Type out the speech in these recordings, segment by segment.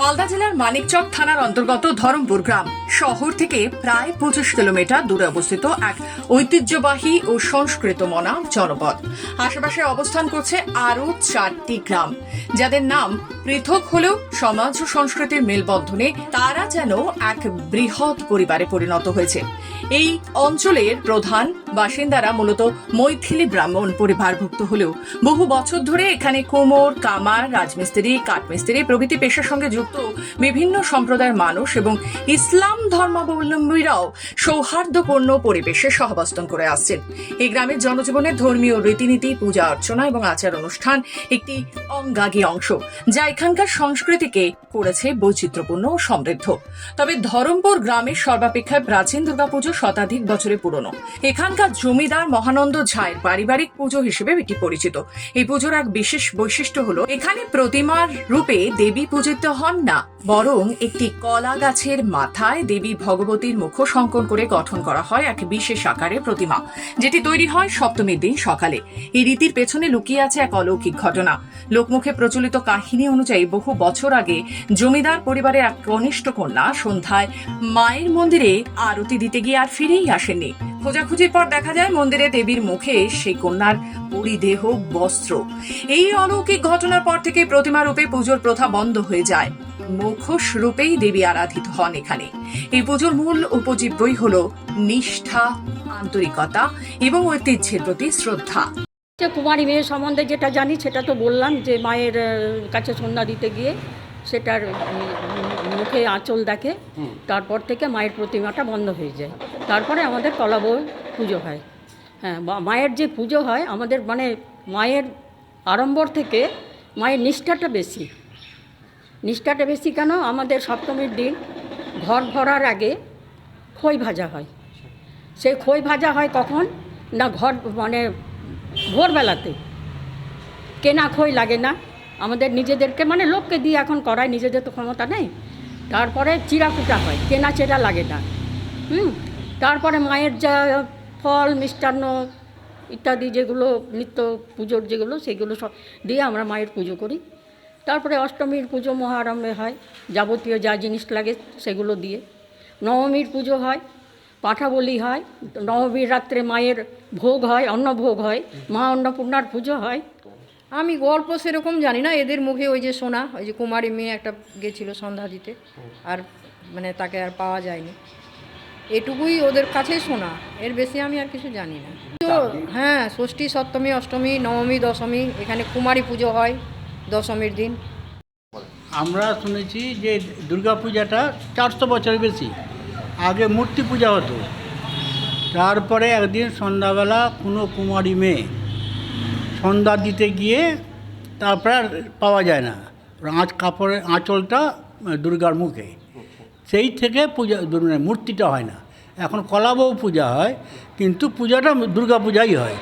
মালদা জেলার মানিকচক থানার অন্তর্গত ধরমপুর গ্রাম। শহর থেকে প্রায় পঁচিশ কিলোমিটার দূরে অবস্থিত এক ঐতিহ্যবাহী ও সংস্কৃত মনা জনপদ। আশেপাশে অবস্থান করছে আরও চারটি গ্রাম। যাদের নাম পৃথক হলেও সমাজ ও সংস্কৃতির মেলবন্ধনে তারা যেন এক বৃহৎ পরিবারে পরিণত হয়েছে। এই অঞ্চলের প্রধান বাসিন্দারা মূলত মৈথিলি ব্রাহ্মণ পরিবারভুক্ত হলেও বহু বছর ধরে এখানে কোমর, কামার, রাজমিস্ত্রি, কাঠমিস্ত্রি প্রভৃতি পেশার সঙ্গে যুক্ত বিভিন্ন সম্প্রদায়ের মানুষ এবং ইসলাম ধর্মাবলম্বীরাও সৌহার্দ্যপূর্ণ পরিবেশে সহাবস্থান করে আসছেন। এই গ্রামের জনজীবনের ধর্মীয় রীতিনীতি, পূজা অর্চনা এবং আচার অনুষ্ঠান একটি অঙ্গাগী অংশ, যা এখানকার সংস্কৃতিকে করেছে বৈচিত্র্যপূর্ণ ও সমৃদ্ধ। তবে ধরমপুর গ্রামের সর্বাপেক্ষায় প্রাচীন দুর্গাপুজো শতাধিক বছরে পুরনো। এখানকার জমিদার মহানন্দ ঝায়ের পারিবারিক পুজো হিসেবে এটি পরিচিত। এই পুজোর এক বিশেষ বৈশিষ্ট্য হলো, এখানে প্রতিমার রূপে দেবী পূজিত হন না, বরং একটি কলা গাছের মাথায় দেবী ভগবতীর মুখ সংকন করে গঠন করা হয় এক বিশেষ আকারে প্রতিমা, যেটি তৈরি হয় সপ্তমীর দিন সকালে। এই রীতির পেছনে লুকিয়ে আছে এক অলৌকিক ঘটনা। লোকমুখে প্রচলিত কাহিনী অনুযায়ী বহু বছর আগে জমিদার পরিবারের এক কনিষ্ঠ কন্যা সন্ধ্যায় মায়ের মন্দিরে আরতি দিতে গিয়ে আর ফিরেই আসেননি। খোঁজাখুঁজির পর দেখা যায় মন্দিরে দেবীর মুখে সেই কন্যার পরিদেহ, বস্ত্র। এই অলৌকিক ঘটনার পর থেকে প্রতিমা রূপে পুজোর প্রথা বন্ধ হয়ে যায়। মুখোশ রূপেই দেবী আরাধিত হন এখানে। এই পুজোর মূল উপজীব্যই হল নিষ্ঠা, আন্তরিকতা এবং ঐতিহ্যের প্রতি শ্রদ্ধা। কুমারী মেয়ে সম্বন্ধে যেটা জানি, সেটা তো বললাম যে মায়ের কাছে সন্ধ্যা দিতে গিয়ে। সেটার মুখে আঁচল দেখে তারপর থেকে মায়ের প্রতিমাটা বন্ধ হয়ে যায়। তারপরে আমাদের কলাবৌ পুজো হয়। হ্যাঁ মায়ের যে পুজো হয় আমাদের মানে মায়ের আড়ম্বর থেকে মায়ের নিষ্ঠাটা বেশি। নিষ্ঠাটা বেশি কেন? আমাদের সপ্তমীর দিন ঘর ভরার আগে খই ভাজা হয়। সেই খই ভাজা হয় কখন? না ঘর মানে ভোরবেলাতে। কেনা খই লাগে না। আমাদের নিজেদেরকে মানে লোককে দিয়ে এখন করায়, নিজেদের তো ক্ষমতা নেই। তারপরে চিরাকুটা হয়, কেনা চেরা লাগে না। হুম? তারপরে মায়ের যা ফল, মিষ্টান্ন ইত্যাদি যেগুলো, নিত্য পুজোর যেগুলো, সেগুলো সব দিয়ে আমরা মায়ের পুজো করি। তারপরে অষ্টমীর পুজো মহারম্ভে হয়, যাবতীয় যা জিনিস লাগে সেগুলো দিয়ে। নবমীর পুজো হয় পাঠা বলি হয়, নবমীর রাত্রে মায়ের ভোগ হয়, অন্নভোগ হয়, মা অন্নপূর্ণার পুজো হয়। আমি গল্প সেরকম জানি না, এদের মুখে ওই যে শোনা ওই যে কুমারী মেয়ে একটা গেছিল সন্ধ্যা দিতে, আর মানে তাকে আর পাওয়া যায়নি। এটুকুই ওদের কাছেই শোনা এর বেশি আমি আর কিছু জানি না। তো হ্যাঁ ষষ্ঠী, সপ্তমী, অষ্টমী, নবমী, দশমী, এখানে কুমারী পুজো হয় দশমীর দিন। আমরা শুনেছি যে দুর্গা পূজাটা চারশো বছরের বেশি, আগে মূর্তি পূজা হতো। তারপরে একদিন সন্ধ্যাবেলা কোনো কুমারী মেয়ে সন্ধ্যা দিতে গিয়ে তারপরে আর পাওয়া যায় না। আঁচ কাপড়ের আঁচলটা দুর্গার মুখে। সেই থেকে পূজা মানে মূর্তিটা হয় না। এখন কলাবও পূজা হয়, কিন্তু পূজাটা দুর্গা পূজাই হয়।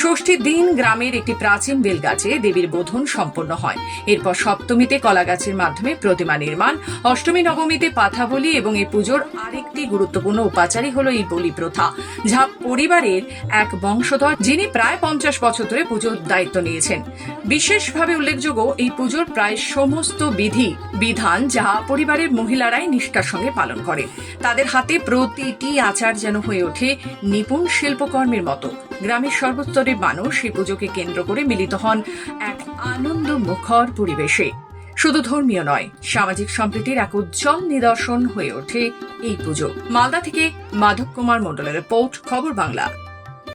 ষষ্ঠীর দিন গ্রামের একটি প্রাচীন বেলগাছে দেবীর বোধন সম্পন্ন হয়। এরপর সপ্তমীতে কলা গাছের মাধ্যমে প্রতিমা নির্মাণ, অষ্টমী, নবমীতে পাথা বলি এবং এই পুজোর আরেকটি গুরুত্বপূর্ণ উপাচারই হল এই বলি প্রথা, যা পরিবারের এক বংশধর যিনি প্রায় পঞ্চাশ বছর ধরে পুজোর দায়িত্ব নিয়েছেন। বিশেষভাবে উল্লেখযোগ্য এই পুজোর প্রায় সমস্ত বিধি, বিধান যা পরিবারের মহিলারাই নিষ্ঠার সঙ্গে পালন করে। তাদের হাতে প্রতিটি আচার যেন হয়ে ওঠে নিপুণ শিল্পকর্মের মতো। গ্রামের সর্বস্তরের মানুষ এই পুজোকে কেন্দ্র করে মিলিত হন এক আনন্দ মুখর পরিবেশে। শুধু ধর্মীয় নয়, সামাজিক সম্প্রীতির এক উজ্জ্বল নিদর্শন হয়ে ওঠে এই পুজো। মালদা থেকে মাধব কুমার মন্ডলের রিপোর্ট, খবর বাংলা।